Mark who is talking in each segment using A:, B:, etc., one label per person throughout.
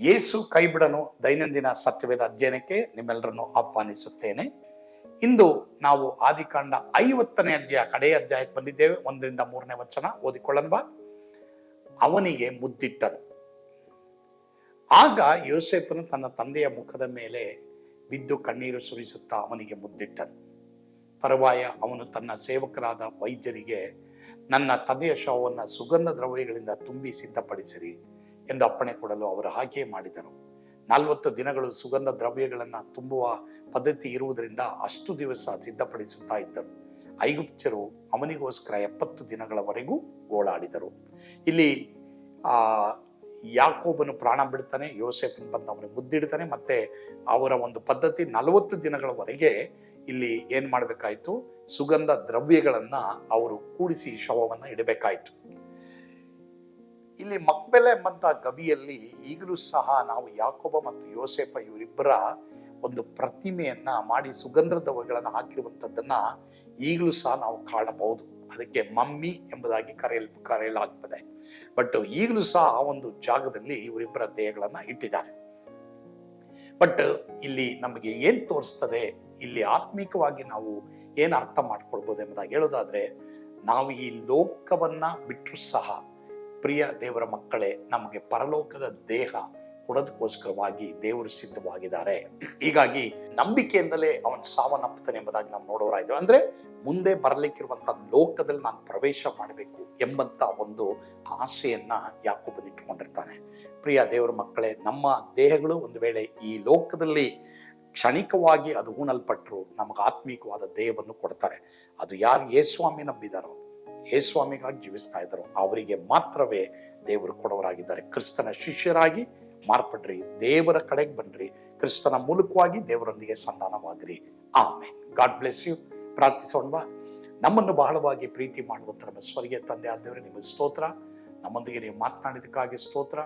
A: ಯೇಸು ಕೈಬಿಡನು ದೈನಂದಿನ ಸತ್ಯವೇದ ಅಧ್ಯಯನಕ್ಕೆ ನಿಮ್ಮೆಲ್ಲರನ್ನು ಆಹ್ವಾನಿಸುತ್ತೇನೆ. ಇಂದು ನಾವು ಆದಿಕಾಂಡ ಐವತ್ತನೇ ಅಧ್ಯಾಯ, ಕಡೆಯ ಅಧ್ಯಾಯಕ್ಕೆ ಬಂದಿದ್ದೇವೆ. ಒಂದರಿಂದ ಮೂರನೇ ವಚನ, ಓದಿಕೊಳ್ಳೋಣ ಬಾ. ಅವನಿಗೆ ಮುದ್ದಿಟ್ಟನು. ಆಗ ಯೋಸೆಫನು ತನ್ನ ತಂದೆಯ ಮುಖದ ಮೇಲೆ ಬಿದ್ದು ಕಣ್ಣೀರು ಸುರಿಸುತ್ತಾ ಅವನಿಗೆ ಮುದ್ದಿಟ್ಟನು. ತರುವಾಯ ಅವನು ತನ್ನ ಸೇವಕರಾದ ವೈದ್ಯರಿಗೆ, ನನ್ನ ತಂದೆಯ ಶವವನ್ನು ಸುಗಂಧ ದ್ರವ್ಯಗಳಿಂದ ತುಂಬಿ ಸಿದ್ಧಪಡಿಸಿರಿ. ಎಂದು ಅಪ್ಪಣೆ ಕೊಡಲು ಅವರು ಹಾಗೆ ಮಾಡಿದರು. ನಲವತ್ತು ದಿನಗಳು ಸುಗಂಧ ದ್ರವ್ಯಗಳನ್ನು ತುಂಬುವ ಪದ್ಧತಿ ಇರುವುದರಿಂದ ಅಷ್ಟು ದಿವಸ ಸಿದ್ಧಪಡಿಸುತ್ತಾ ಇದ್ದರು. ಐಗುಪ್ತರು ಅವನಿಗೋಸ್ಕರ ಎಪ್ಪತ್ತು ದಿನಗಳವರೆಗೂ ಗೋಳಾಡಿದರು ಇಲ್ಲಿ, ಆ, ಯಾಕೋಬನು ಪ್ರಾಣ ಬಿಡ್ತಾನೆ, ಯೋಸೆಫನ್ ಬಂದು ಅವನಿಗೆ ಮುದ್ದಿಡ್ತಾನೆ, ಮತ್ತೆ ಅವರ ಒಂದು ಪದ್ಧತಿ ನಲವತ್ತು ದಿನಗಳವರೆಗೆ ಇಲ್ಲಿ ಏನ್ ಮಾಡಬೇಕಾಯಿತು? ಸುಗಂಧ ದ್ರವ್ಯಗಳನ್ನ ಅವರು ಕೂಡಿಸಿ ಶವವನ್ನು ಇಡಬೇಕಾಯ್ತು. ಇಲ್ಲಿ ಮಕ್ಬೆಲೆ ಎಂಬಂತ ಗವಿಯಲ್ಲಿ ಈಗಲೂ ಸಹ ನಾವು ಯಾಕೋಬ ಮತ್ತು ಯೋಸೆಫ ಇವರಿಬ್ಬರ ಒಂದು ಪ್ರತಿಮೆಯನ್ನ ಮಾಡಿ ಸುಗಂಧ ದ್ರವ್ಯಗಳನ್ನು ಹಾಕಿರುವಂತದ್ದನ್ನ ಈಗಲೂ ಸಹ ನಾವು ಕಾಣಬಹುದು. ಅದಕ್ಕೆ ಮಮ್ಮಿ ಎಂಬುದಾಗಿ ಕರೆಯಲ್, ಕರೆಯಲಾಗ್ತದೆ. ಬಟ್ ಈಗಲೂ ಸಹ ಆ ಒಂದು ಜಾಗದಲ್ಲಿ ಇವರಿಬ್ಬರ ದೇಹಗಳನ್ನು ಇಟ್ಟಿದ್ದಾರೆ. ಬಟ್ ಇಲ್ಲಿ ನಮಗೆ ಏನು ತೋರಿಸ್ತದೆ? ಇಲ್ಲಿ ಆತ್ಮಿಕವಾಗಿ ನಾವು ಏನು ಅರ್ಥ ಮಾಡ್ಕೊಳ್ಬೋದು ಎಂಬುದಾಗಿ ಹೇಳೋದಾದ್ರೆ ನಾವು ಈ ಲೋಕವನ್ನ ಬಿಟ್ಟರು ಸಹ ಪ್ರಿಯ ದೇವರ ಮಕ್ಕಳೇ, ನಮಗೆ ಪರಲೋಕದ ದೇಹ ಕೊಡೋದಕ್ಕೋಸ್ಕರವಾಗಿ ದೇವರು ಸಿದ್ಧವಾಗಿದ್ದಾರೆ. ಹೀಗಾಗಿ ನಂಬಿಕೆಯಿಂದಲೇ ಅವನ ಸಾವನ್ನಪ್ಪುತ್ತಾನೆ ಎಂಬುದಾಗಿ ನಾವು ನೋಡೋರಾಯ್ತು. ಅಂದ್ರೆ ಮುಂದೆ ಬರಲಿಕ್ಕಿರುವಂತ ಲೋಕದಲ್ಲಿ ನಾನು ಪ್ರವೇಶ ಮಾಡಬೇಕು ಎಂಬಂತ ಒಂದು ಆಸೆಯನ್ನ ಯಾಕೊಬ್ಬನಿಟ್ಟುಕೊಂಡಿರ್ತಾನೆ ಪ್ರಿಯ ದೇವರ ಮಕ್ಕಳೇ, ನಮ್ಮ ದೇಹಗಳು ಒಂದು ವೇಳೆ ಈ ಲೋಕದಲ್ಲಿ ಕ್ಷಣಿಕವಾಗಿ ಅದು ಹೂಣಲ್ಪಟ್ಟರು, ನಮಗೆ ಆತ್ಮೀಕವಾದ ದೇಹವನ್ನು ಕೊಡ್ತಾರೆ. ಅದು ಯಾರು ಯೇಸ್ವಾಮಿ ನಂಬಿದಾರೋ ಯೇಸ್ವಾಮಿಗಾಗಿ ಜೀವಿಸ್ತಾ ಇದ್ದರು. ಅವರಿಗೆ ಮಾತ್ರವೇ ದೇವರು ಕೊಡೋರಾಗಿದ್ದಾರೆ ಕ್ರಿಸ್ತನ ಶಿಷ್ಯರಾಗಿ ಮಾರ್ಪಡ್ರಿ. ದೇವರ ಕಡೆಗೆ ಬನ್ರಿ ಕ್ರಿಸ್ತನ ಮೂಲಕವಾಗಿ ದೇವರೊಂದಿಗೆ ಸಂಧಾನವಾಗಿರಿ ಆಮೇನ್. God bless you. ಪ್ರಾರ್ಥಿಸೋಣವಾ. ನಮ್ಮನ್ನು ಬಹಳವಾಗಿ ಪ್ರೀತಿ ಮಾಡುವಂತ ನಮ್ಮ ಸ್ವರ್ಗೀಯ ತಂದೆ ಆದವರೇ ನಿಮಗೆ ಸ್ತೋತ್ರ. ನಮ್ಮೊಂದಿಗೆ ನೀವು ಮಾತನಾಡಿದಕ್ಕಾಗಿ ಸ್ತೋತ್ರ.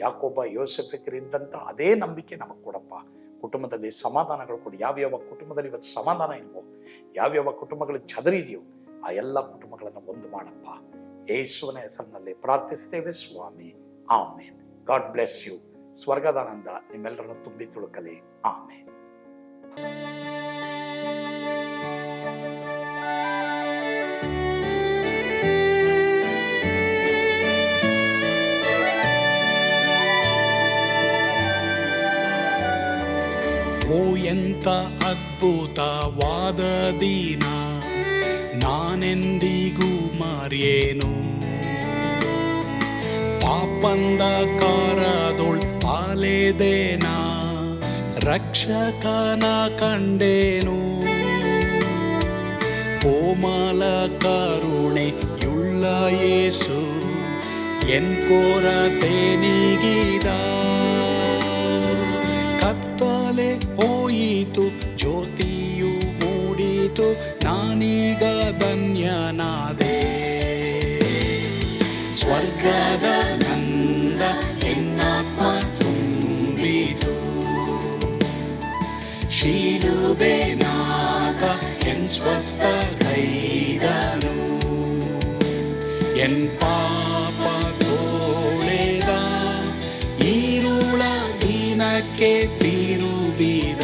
A: ಯಾಕೊಬ್ಬ ಯೋಸೆಫಿಕರಿದ್ದಂತ ಅದೇ ನಂಬಿಕೆ ನಮಗೆ ಕೊಡಪ್ಪ. ಕುಟುಂಬದಲ್ಲಿ ಸಮಾಧಾನಗಳು ಕೊಡಿ. ಯಾವ್ಯಾವ ಕುಟುಂಬದಲ್ಲಿ ಇವತ್ತು ಸಮಾಧಾನ ಇಲ್ವೋ, ಯಾವ್ಯಾವ ಕುಟುಂಬಗಳು ಚದರಿದೆಯೋ ಆ ಎಲ್ಲ ಕುಟುಂಬಗಳನ್ನು ಒಂದು ಮಾಡಪ್ಪ. ಯೇಸುವನ ಹೆಸರಿನಲ್ಲಿ ಪ್ರಾರ್ಥಿಸ್ತೇವೆ ಸ್ವಾಮಿ. ಆಮೇನ್. God bless you. ಸ್ವರ್ಗದಾನಂದ ನಿಮ್ಮೆಲ್ಲರನ್ನು ತುಂಬಿ ತುಳುಕಲಿ. ಆಮೇನ್. ಎಂತ ಅದ್ಭುತವಾದ ದೀನ. ನಾನೆಂದಿಗೂ ಮರೆಯೇನು ಪಾಪಂದ ಕಾರದೊಳ್ ಪಾಲೆದೇನ ರಕ್ಷಕನ ಕಂಡೇನು ಕೋಮಲ ಕರುಣೆ ಯುಳ್ಳ ಯೇಸು ಎನ್ ಕೊರತೆ ನೀಗಿದ ಕತ್ತಲೆ ಹೋಯಿತು ನಾನೀಗ ಧನ್ಯನಾದೆ. ಸ್ವರ್ಗದ ನಂದ ಎನ್ನಾತ್ಮ ತುಂಬಿತು. ಶಿಲುಬೆನಾಗ ಎನ್ ಸ್ವಸ್ಥ ಕೈದನು ಎನ್ ಪಾಪ ತೋಳೆದ, ಈರುಳ ದಿನಕ್ಕೆ ತಿರುಬಿದ.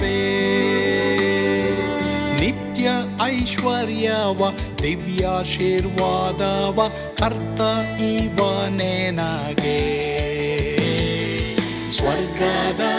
A: ಐಶ್ವರ್ಯವ ದಿವ್ಯಾಶೀರ್ವಾದವ ಕರ್ತ ಇವನೇ ನಗೆ. ಸ್ವರ್ಗದ